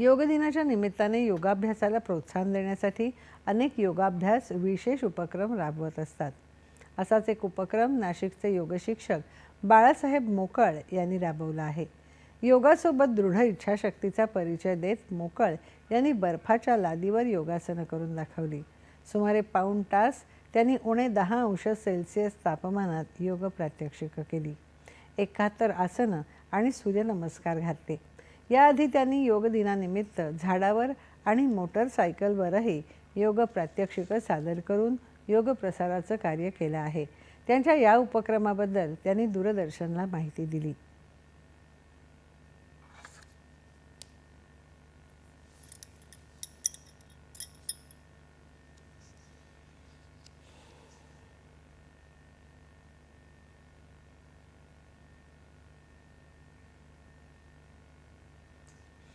योग दिनाच्या निमित्ताने योगाभ्यासाला प्रोत्साहन देण्यासाठी अनेक योगाभ्यास विशेष उपक्रम राबवत असतात. असाच एक उपक्रम नाशिकचे योगशिक्षक बाळासाहेब मोकळ यांनी राबवला आहे. योगासोबत दृढ इच्छाशक्तीचा परिचय देत मोकळ यांनी बर्फाच्या लादीवर योगासनं करून दाखवली. सुमारे पाऊण तास त्यांनी उणे दहा अंश सेल्सिअस तापमानात योग प्रात्यक्षिकं केली. एकाहत्तर आसनं आणि सूर्यनमस्कार घातले. याआधी त्यांनी योग दिनानिमित्त झाडावर आणि मोटरसायकलवरही योग प्रात्यक्षिकं सादर करून योग प्रसाराचं कार्य केलं आहे. त्यांच्या या उपक्रमाबद्दल त्यांनी दूरदर्शनला माहिती दिली.